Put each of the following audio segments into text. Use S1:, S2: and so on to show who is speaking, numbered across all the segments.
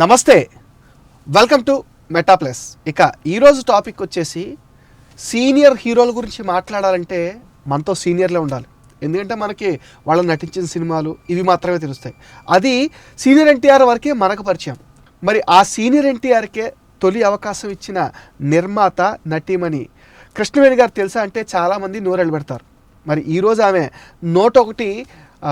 S1: నమస్తే. Welcome to మెటాప్లస్ ఇక ఈరోజు టాపిక్ వచ్చేసి సీనియర్ హీరోల గురించి మాట్లాడాలంటే మనతో సీనియర్లే ఉండాలి. ఎందుకంటే మనకి వాళ్ళు నటించిన సినిమాలు ఇవి మాత్రమే తెలుస్తాయి. అది సీనియర్ ఎన్టీఆర్ వరకే మనకు పరిచయం. మరి ఆ సీనియర్ ఎన్టీఆర్కే తొలి అవకాశం ఇచ్చిన నిర్మాత నటీమణి కృష్ణవేణి గారు తెలుసా అంటే చాలామంది నోరెళ్ళు పెడతారు మరి ఈరోజు ఆమె నోట్ ఒకటి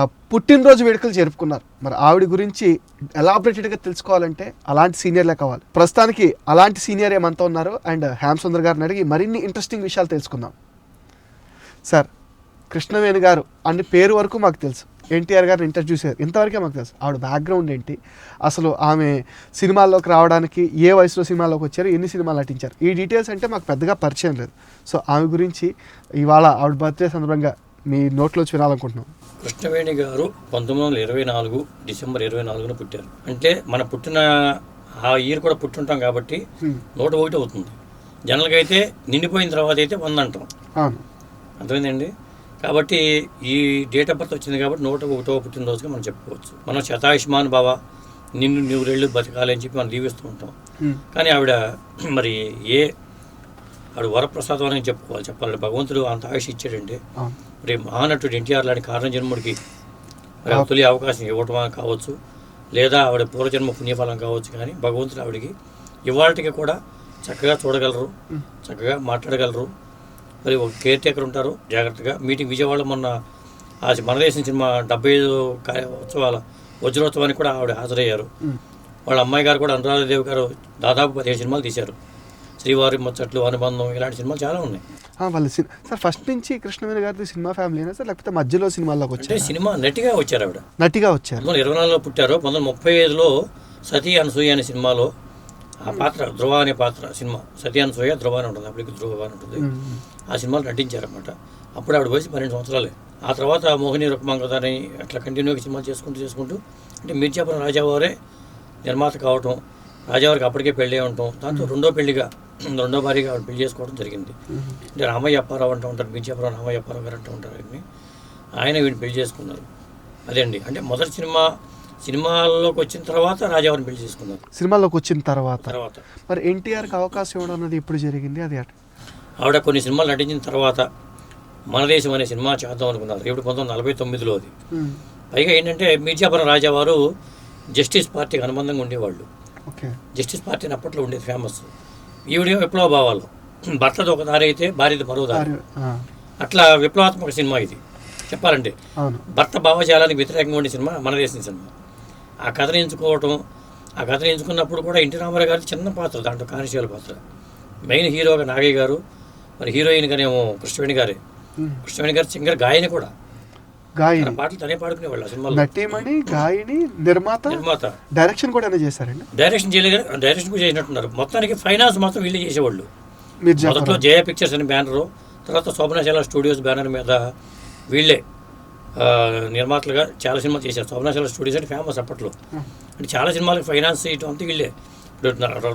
S1: పుట్టినరోజు వేడుకలు జరుపుకున్నారు. మరి ఆవిడ గురించి ఎలాబరేటెడ్గా తెలుసుకోవాలంటే అలాంటి సీనియర్లే కావాలి. ప్రస్తుతానికి అలాంటి సీనియర్ ఏమంతా ఉన్నారు? అండ్ హ్యామ్ సుందర్ గారిని అడిగి మరిన్ని ఇంట్రెస్టింగ్ విషయాలు తెలుసుకుందాం. సార్ కృష్ణవేణి గారు అన్ని పేరు వరకు మాకు తెలుసు. ఎన్టీఆర్ గారిని ఇంటర్వ్యూ చేశారు. ఇంతవరకే మాకు తెలుసు. ఆవిడ బ్యాక్గ్రౌండ్ ఏంటి? అసలు ఆమె సినిమాల్లోకి రావడానికి ఏ వయసులో సినిమాల్లోకి వచ్చారు? ఎన్ని సినిమాలు నటించారు? ఈ డీటెయిల్స్ అంటే మాకు పెద్దగా పరిచయం లేదు. సో ఆమె గురించి ఇవాళ ఆవిడ బర్త్డే సందర్భంగా మీ నోట్లోంచి వినాలనుకుంటున్నాం.
S2: కృష్ణవేణి గారు పంతొమ్మిది వందల ఇరవై నాలుగు డిసెంబర్ ఇరవై నాలుగున పుట్టారు. అంటే మన పుట్టిన ఆ ఇయర్ కూడా పుట్టుంటాం కాబట్టి. నూట ఒకటి అవుతుంది. జనరల్గా అయితే నిండిపోయిన తర్వాత అయితే వంద అంటాం. అర్థమైందండి? కాబట్టి ఈ డేట్ ఆఫ్ బర్త్ వచ్చింది కాబట్టి నూట ఒకటో పుట్టినరోజుగా మనం చెప్పుకోవచ్చు. మనం శతాయుష్మాన్ బావ నిన్ను నూరేళ్ళు బతకాలి అని చెప్పి మనం దీవిస్తూ ఉంటాం. కానీ ఆవిడ మరి ఏ ఆవిడ వరప్రసాదం అని చెప్పుకోవాలి. చెప్పాలంటే భగవంతుడు అంత ఆయుష్ ఇచ్చాడండి. మరి మహానటుడు ఎన్టీఆర్ లాంటి కారణ జన్ముడికి మరి తొలి అవకాశం ఇవ్వటం కావచ్చు లేదా ఆవిడ పూర్వజన్మ పుణ్యఫలం కావచ్చు కానీ భగవంతుడు ఆవిడకి ఇవాళకి కూడా చక్కగా చూడగలరు చక్కగా మాట్లాడగలరు. మరి ఒక కేర్ టేకర్ ఉంటారు జాగ్రత్తగా. మీటింగ్ విజయవాడలో మొన్న ఆ మనదేశం సినిమా డెబ్బై ఐదు ఉత్సవాల వజ్రోత్సవానికి కూడా ఆవిడ హాజరయ్యారు. వాళ్ళ అమ్మాయి గారు కూడా అనురాధదేవి గారు దాదాపు పదిహేను సినిమాలు తీశారు. శ్రీవారి ముచ్చట్లు అనుబంధం ఇలాంటి సినిమాలు చాలా ఉన్నాయి.
S1: వాళ్ళ సార్ ఫస్ట్ నుంచి కృష్ణవేణి గారిది సినిమా ఫ్యామిలీనా సార్? లేకపోతే మధ్యలో సినిమాల్లోకి వచ్చారు?
S2: సినిమా నటిగా వచ్చారు ఆవిడ.
S1: నటిగా వచ్చారు.
S2: పంతొమ్మిది ఇరవై నాలుగులో పుట్టారు. పంతొమ్మిది ముప్పై ఐదులో సతీ అనసూయ అనే సినిమాలో ఆ పాత్ర ధ్రువ అనే పాత్ర సినిమా. సతీ అనసూయ ధ్రువ అని ఉంటుంది. అప్పటికి ధ్రువ అని ఉంటుంది. ఆ సినిమాలో నటించారన్నమాట. అప్పుడు ఆవిడ వయసు పన్నెండు సంవత్సరాలే. ఆ తర్వాత మోహిని రుక్మాంగదని అట్లా కంటిన్యూగా సినిమాలు చేసుకుంటూ చేసుకుంటూ అంటే మిర్జాపురం రాజావారే నిర్మాత కావటం రాజావారికి అప్పటికే పెళ్ళి ఉండటం దాంతో రెండో పెళ్ళిగా రెండో భారీగా ఆవిడ పెళ్ళి చేసుకోవడం జరిగింది. అంటే రామయ్య అప్పారావు అంటూ ఉంటారు మిర్జాపురం రామయ్య అప్పారావు గారు అంటూ ఉంటారు ఆయన్ని. ఆయన వీడిని పెళ్ళి చేసుకున్నారు. అదే అండి. అంటే మొదటి సినిమా సినిమాల్లోకి వచ్చిన తర్వాత రాజావారిని పెళ్ళి చేసుకున్నారు.
S1: సినిమాలోకి వచ్చిన తర్వాత.
S2: తర్వాత.
S1: మరి ఎన్టీఆర్కి అవకాశం ఇవ్వడం అన్నది ఎప్పుడు జరిగింది? అది
S2: ఆవిడ కొన్ని సినిమాలు నటించిన తర్వాత మన దేశం అనే సినిమా చేద్దాం అనుకున్నారు. ఇప్పుడు పంతొమ్మిది నలభై తొమ్మిదిలో అది. పైగా ఏంటంటే మిర్జాపురం రాజావారు జస్టిస్ పార్టీకి అనుబంధంగా ఉండేవాళ్ళు. జస్టిస్ పార్టీని అప్పట్లో ఉండేది ఫేమస్. ఈవిడేమో విప్లవ భావాలు భర్తది ఒక దారి అయితే భార్యది మరో దారి. అట్లా విప్లవాత్మక సినిమా ఇది. చెప్పాలంటే. భర్త భావజాలానికి వ్యతిరేకంగా ఉండే సినిమా మన దేశం సినిమా. ఆ కథను ఎంచుకోవటం ఆ కథను ఎంచుకున్నప్పుడు కూడా ఎన్టీ రామారావు గారి చిన్న పాత్ర దాంట్లో కానిస్టేబుల్ పాత్ర. మెయిన్ హీరోగా నాగయ్య గారు మరి హీరోయిన్గానేమో కృష్ణవేణి గారే. కృష్ణవేణి గారు సింగర్ గాయని కూడా.
S1: గాయని.
S2: పాటలు తనే పాడుకునేవాళ్ళు ఆ సినిమాలో.
S1: నటీమణి గాయని నిర్మాత
S2: నిర్మాత.
S1: డైరెక్షన్ కూడా ఏమైనా చేశారండి
S2: డైరెక్షన్ చేయలేదు డైరెక్షన్ కూడా చేసినట్టున్నారు. మొత్తానికి ఫైనాన్స్ మాత్రం వీళ్ళే చేసేవాళ్ళు.
S1: మీరు
S2: మొదట్లో జయ పిక్చర్స్ అని బ్యానరు తర్వాత శోభనాశాల స్టూడియోస్ బ్యానర్ మీద వీళ్ళే నిర్మాతలుగా చాలా సినిమాలు చేశారు. శోభనాశాల స్టూడియోస్ అంటే ఫేమస్ అప్పట్లో. అంటే చాలా సినిమాలకు ఫైనాన్స్ చేయటం అంతా వీళ్ళే.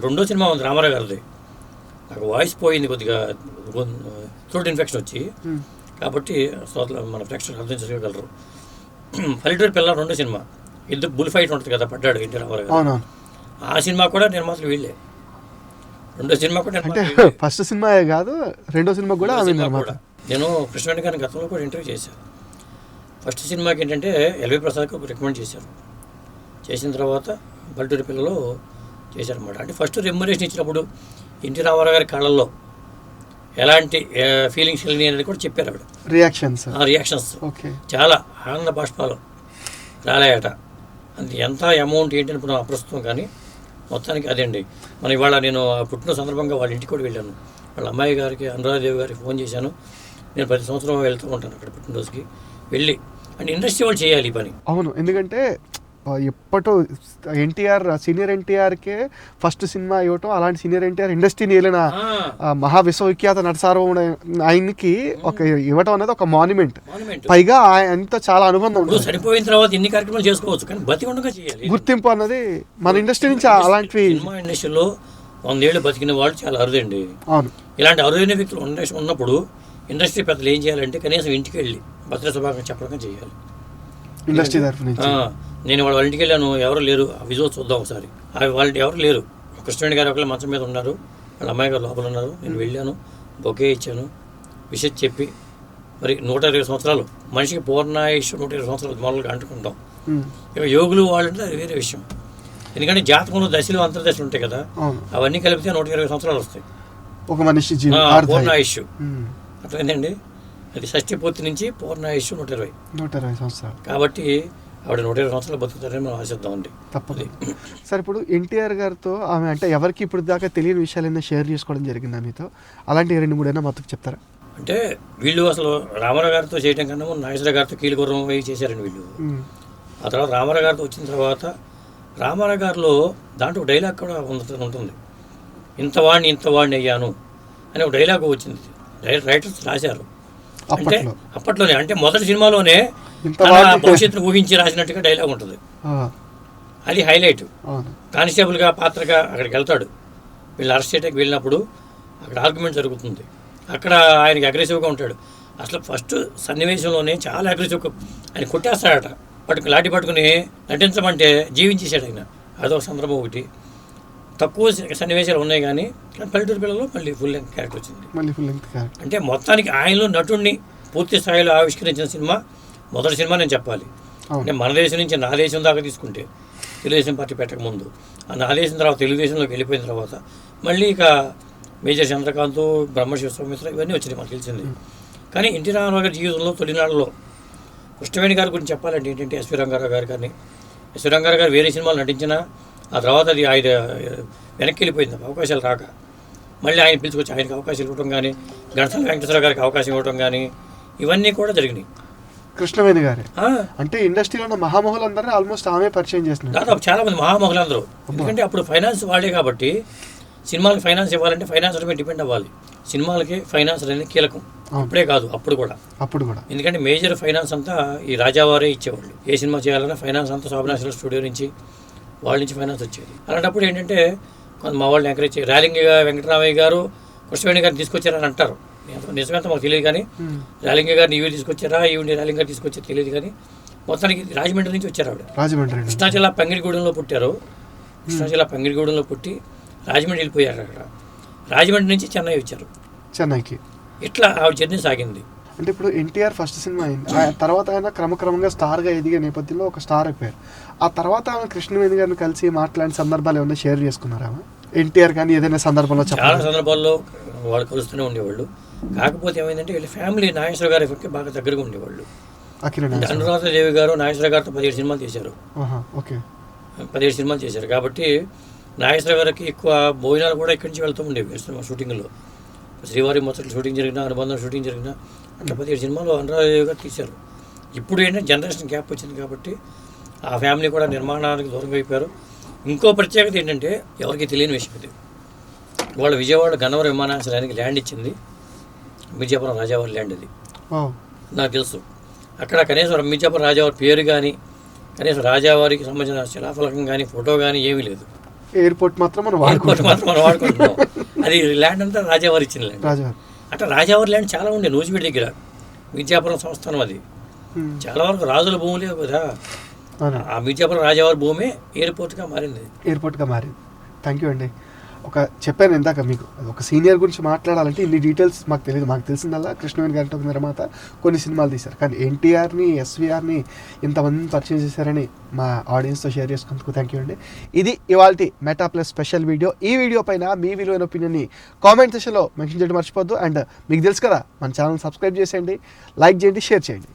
S2: రెండో సినిమా ఉంది రామారావు గారిది. నాకు వాయిస్ పోయింది కొద్దిగా థ్రోట్ ఇన్ఫెక్షన్ వచ్చి. కాబట్టి శ్రోతలు మన ప్రేక్షకులు అర్థం చేసుకోగలరు. పల్లెటూరు పిల్ల రెండో సినిమా. ఇద్దరు బుల్ ఫైట్ ఉంటుంది కదా పడ్డాడు ఎన్టీ రామారావు గారు. ఆ సినిమా కూడా నిర్మాతలు వీళ్ళే. రెండో సినిమా కూడా
S1: అంటే. ఫస్ట్ సినిమా కాదు రెండో సినిమా కూడా
S2: కూడా. నేను కృష్ణవేణి గారిని గతంలో కూడా ఇంటర్వ్యూ చేశాను. ఫస్ట్ సినిమాకి ఏంటంటే ఎల్వి ప్రసాద్కి ఒక రికమెండ్ చేశారు. చేసిన తర్వాత పల్లెటూరి పిల్లలు చేశారన్నమాట. అంటే ఫస్ట్ రెమ్యునరేషన్ ఇచ్చినప్పుడు ఎన్టీ రామారావు గారి కళ్ళల్లో ఎలాంటి ఫీలింగ్స్ వెళ్ళినాయి అనేది కూడా చెప్పారు ఆవిడ.
S1: రియాక్షన్స్
S2: ఆ రియాక్షన్స్ చాలా ఆనంద బాష్పాలు రాలేయట. అది ఎంత అమౌంట్ ఏంటి ఇప్పుడు అప్రస్తుతం కానీ మొత్తానికి అదండి. మన ఇవాళ నేను ఆ పుట్టిన సందర్భంగా వాళ్ళ ఇంటికి కూడా వెళ్ళాను. వాళ్ళ అమ్మాయి గారికి అనురాధదేవి గారికి ఫోన్ చేశాను. నేను ప్రతి సంవత్సరం వెళ్తూ ఉంటాను అక్కడ పుట్టినరోజుకి. వెళ్ళి అంటే ఇండస్ట్రీ వాళ్ళు చేయాలి ఈ పని.
S1: అవును. ఎందుకంటే ఎప్పటో ఎన్టీఆర్ సీనియర్ ఎన్టీఆర్కే ఫస్ట్ సినిమా ఇవ్వటం అలాంటి సీనియర్ ఎన్టీఆర్ ఇండస్ట్రీని వెళ్ళిన మహా విశ్వవిఖ్యాత నటసార్వభౌముడు ఆయనకి ఒక ఇవ్వటం అనేది ఒక మాన్యుమెంట్ పైగా ఆయనతో చాలా అనుబంధం ఉంటుంది.
S2: చనిపోయిన తర్వాత ఎన్ని కార్యక్రమాలు చేసుకోవచ్చు కానీ బతి ఉండగా చేయాలి.
S1: గుర్తింపు అన్నది మన ఇండస్ట్రీ నుంచి అలాంటివి
S2: సినిమా ఇండస్ట్రీలో వందేళ్ళు బతికిన వాళ్ళు చాలా అరుదండి.
S1: అవును.
S2: ఇలాంటి అరుదైన వ్యక్తులు ఉన్న ఉన్నప్పుడు ఇండస్ట్రీ పెద్దలు ఏం చేయాలంటే కనీసం ఇంటికి వెళ్ళి భద్ర శుభాకాంక్షలు చెప్పడం చేయాలి.
S1: ఇండస్ట్రీ తరఫు నుంచి.
S2: నేను వాళ్ళ ఇంటికి వెళ్ళాను ఎవరు లేరు. ఆ విజువల్ చూద్దాం ఒకసారి. ఆ వాళ్ళ ఎవరు లేరు. కృష్ణవేణి గారు ఒకళ్ళు మంచం మీద ఉన్నారు. వాళ్ళ అమ్మాయి గారు లోపల ఉన్నారు. నేను వెళ్ళాను బొకే ఇచ్చాను. విషయం చెప్పి మరి నూట ఇరవై సంవత్సరాలు. మనిషికి పూర్ణాయుష్ నూట ఇరవై సంవత్సరాలు మొదలుగా అంటుకుంటాం. ఇక యోగులు వాళ్ళంటే అది వేరే విషయం. ఎందుకంటే జాతకంలో దశలు అంతర్దశలు ఉంటాయి కదా.
S1: అవును.
S2: అవన్నీ కలిపితే నూట ఇరవై సంవత్సరాలు వస్తాయి.
S1: ఒక మనిషి.
S2: పూర్ణాయుష్.
S1: ఉమ్,
S2: అర్థమైందండి అది షష్ఠి పూర్తి నుంచి పూర్ణాయుష్ నూట ఇరవై
S1: నూట ఇరవై సంవత్సరాలు.
S2: కాబట్టి ఆవిడ నూట ఇరవై సంవత్సరాలు బతుకుతారని మనం ఆశిద్దామండి
S1: తప్పదు సార్ ఇప్పుడు ఎన్టీఆర్ గారితో ఆమె అంటే ఎవరికి ఇప్పుడు దాకా తెలియని విషయాలైనా షేర్ చేసుకోవడం జరిగిందా మీతో? అలాంటి రెండు మూడైనా మాకు చెప్తారా?
S2: అంటే వీళ్ళు అసలు రామారావు గారితో చేయడం కన్నా ముందు నాగేశ్వర గారితో కీలుగుర్రం వేయి చేశారండి వీళ్ళు. ఆ తర్వాత రామారావు గారితో వచ్చిన తర్వాత రామారావు గారిలో దాంట్లో డైలాగ్ కూడా ఉంటుంది. ఇంత వాడిని ఇంత వాడిని అయ్యాను అని ఒక డైలాగ్ వచ్చింది. రైటర్స్ రాశారు. అంటే
S1: అప్పట్లో.
S2: అప్పట్లోనే అంటే మొదటి సినిమాలోనే భవిష్యత్తును ఊహించి రాసినట్టుగా డైలాగ్ ఉంటుంది. అది హైలైట్ కానిస్టేబుల్గా పాత్రగా అక్కడికి వెళ్తాడు. వీళ్ళు అరెస్ట్ చేయడానికి వెళ్ళినప్పుడు అక్కడ ఆర్గ్యుమెంట్ జరుగుతుంది. అక్కడ ఆయనకి అగ్రెసివ్గా ఉంటాడు. అసలు ఫస్ట్ సన్నివేశంలోనే చాలా అగ్రెసివ్గా ఆయన కొట్టేస్తాడట. పట్టుకు లాఠీ పట్టుకుని నటించమంటే జీవించేశాడు ఆయన. అదొక సందర్భం ఒకటి. తక్కువ సన్నివేశాలు ఉన్నాయి కానీ పల్లెటూరు పిల్లలు మళ్ళీ ఫుల్ లెంగ్ క్యారెక్టర్ వచ్చింది.
S1: మళ్ళీ ఫుల్ లెంగ్త్ క్యారెక్టర్
S2: అంటే మొత్తానికి ఆయనలో నటుడిని పూర్తి స్థాయిలో ఆవిష్కరించిన సినిమా మొదటి సినిమా నేను చెప్పాలి. అంటే మన దేశం నుంచి నా దేశం దాకా తీసుకుంటే తెలుగుదేశం పార్టీ పెట్టక ముందు ఆ నా దేశం తర్వాత తెలుగుదేశంలోకి వెళ్ళిపోయిన తర్వాత మళ్ళీ ఇక మేజర్ చంద్రకాంత్ బ్రహ్మశివ సౌమిత్ర ఇవన్నీ వచ్చినాయి మనకు తెలిసింది. కానీ ఎన్టీ రామారావు గారి జీవితంలో తొలినాళ్ళలో కృష్ణవేణి గారి గురించి చెప్పాలంటే ఏంటంటే ఎస్వి రంగారావు గారు కానీ ఎస్వి రంగారావు గారు వేరే సినిమాలు నటించినా ఆ తర్వాత అది ఆయన వెనక్కి వెళ్ళిపోయింది అవకాశాలు రాక. మళ్ళీ ఆయన పిలుచుకొచ్చి ఆయనకి అవకాశాలు ఇవ్వడం కానీ గణసాల వెంకటేశ్వర గారికి అవకాశం ఇవ్వడం కానీ ఇవన్నీ కూడా జరిగినాయి.
S1: కృష్ణవేణి గారే? అంటే ఇండస్ట్రీలో ఉన్న మహామహులందరినీ ఆల్మోస్ట్ ఆమె పరిచయం చేసినారు
S2: దాదాపు చాలా మంది మహామహులందరూ ఎందుకంటే అప్పుడు ఫైనాన్స్ వాళ్ళే కాబట్టి సినిమాలకు ఫైనాన్స్ ఇవ్వాలంటే ఫైనాన్స్ మీద డిపెండ్ అవ్వాలి. సినిమాలకి ఫైనాన్స్ అనేది కీలకం. అప్పుడే కాదు అప్పుడు కూడా.
S1: అప్పుడు కూడా.
S2: ఎందుకంటే మేజర్ ఫైనాన్స్ అంతా ఈ రాజావారే ఇచ్చేవాళ్ళు. ఏ సినిమా చేయాలన్నా ఫైనాన్స్ అంతా శోభనాశల స్టూడియో నుంచి వాళ్ళ నుంచి ఫైనాన్స్ వచ్చేది. అలాంటప్పుడు ఏంటంటే కొంత మా వాళ్ళని ఎంకరేజ్ చేయాలి ర్యాలింగ్ వెంకటరామయ్య గారు కృష్ణవేణి గారిని తీసుకొచ్చారని అంటారు. నిజమెంత మాకు తెలియదు కానీ ర్యాలింగ్ గారిని ఈవి తీసుకొచ్చారా ఈవిని ర్యాలింగ్ గారు తీసుకొచ్చారు తెలియదు కానీ మొత్తానికి రాజమండ్రి నుంచి వచ్చారు ఆవిడ.
S1: రాజమండ్రి
S2: కృష్ణా జిల్లా పంగిడిగూడెంలో పుట్టారు. కృష్ణా జిల్లా పంగిడిగూడెంలో పుట్టి రాజమండ్రి వెళ్ళిపోయారు అక్కడ. రాజమండ్రి నుంచి చెన్నై వచ్చారు.
S1: చెన్నైకి.
S2: ఇట్లా ఆవిడ జర్నీ సాగింది.
S1: అంటే ఇప్పుడు ఎన్టీఆర్ ఫస్ట్ సినిమా అయింది. ఆ తర్వాత ఆయన క్రమక్రమంగా స్టార్గా ఎదిగే నేపథ్యంలో ఒక స్టార్ అయిపోయారు. ఆ తర్వాత ఆమె కృష్ణవేణి గారిని కలిసి మాట్లాడిన సందర్భాలు ఏమైనా షేర్ చేసుకున్నారా ఎన్టీఆర్ కానీ ఏదైనా సందర్భంలో
S2: చాలా సందర్భాల్లో వాళ్ళు కలుస్తూనే ఉండేవాళ్ళు. కాకపోతే ఏమైందంటే వీళ్ళ ఫ్యామిలీ నాగేశ్వర గారికి బాగా దగ్గరగా ఉండేవాళ్ళు. అనురాధ దేవి గారు నాగేశ్వర గారితో పదిహేడు సినిమాలు చేశారు.
S1: ఓకే.
S2: పదిహేడు సినిమాలు చేశారు. కాబట్టి నాగేశ్వర గారికి ఎక్కువ భోజనాలు కూడా ఇక్కడి నుంచి వెళ్తూ ఉండేవి షూటింగ్లో శ్రీవారి మొత్తలు షూటింగ్ జరిగినా అనుబంధం షూటింగ్ జరిగినా అట్లా పదిహేడు సినిమాలు గారు తీశారు. ఇప్పుడు ఏంటంటే జనరేషన్ గ్యాప్ వచ్చింది కాబట్టి ఆ ఫ్యామిలీ కూడా నిర్మాణానికి దూరంగా అయిపోయారు. ఇంకో ప్రత్యేకత ఏంటంటే ఎవరికి తెలియని విషయం ఇది. వాళ్ళ విజయవాడ గన్నవరం విమానాశ్రయానికి ల్యాండ్ ఇచ్చింది మిర్జాపురం రాజావారి ల్యాండ్
S1: ఓ
S2: నాకు తెలుసు. అక్కడ కనీసం మిర్జాపురం రాజావారి పేరు కానీ కనీసం రాజావారికి సంబంధించిన శిలాఫలకం కానీ ఫోటో కానీ ఏమీ లేదు.
S1: ఎయిర్పోర్ట్ మాత్రం మనం
S2: ఎయిర్పోర్ట్
S1: వాడుకుంటాం
S2: మాత్రం మనం వాడుకుంటున్నాం. అది ల్యాండ్ అంతా రాజావారి ఇచ్చిన ల్యాండ్
S1: రాజుగారు
S2: అట్లా రాజావారి ల్యాండ్ చాలా ఉండే నూజివీడి దగ్గర. మిర్జాపురం సంస్థానం అది. చాలా వరకు రాజుల భూములే కదా. ఆ మిర్జాపురం రాజావారి భూమి ఎయిర్పోర్ట్గా మారింది.
S1: ఎయిర్పోర్ట్గా మారింది. థ్యాంక్ యూ అండి. ఒక చెప్పాను ఇందాక మీకు ఒక సీనియర్ గురించి మాట్లాడాలంటే ఇన్ని డీటెయిల్స్ మాకు తెలియదు మాకు తెలిసిందల్లా కృష్ణవేణి గారి ఒక నిర్మాత కొన్ని సినిమాలు తీశారు. కానీ ఎన్టీఆర్ని ఎస్వీఆర్ని ఇంతమందిని పరిచయం చేశారని మా ఆడియన్స్తో షేర్ చేసుకున్నందుకు థ్యాంక్ యూ అండి. ఇది ఇవాళ మెటా ప్లస్ స్పెషల్ వీడియో. ఈ వీడియో పైన మీ విలువైన ఒపీనియన్ని కామెంట్ సెషన్లో మెన్షన్ చేయడం మర్చిపోద్దు అండ్ మీకు తెలుసు కదా మన ఛానల్ సబ్స్క్రైబ్ చేసేయండి లైక్ చేయండి షేర్ చేయండి.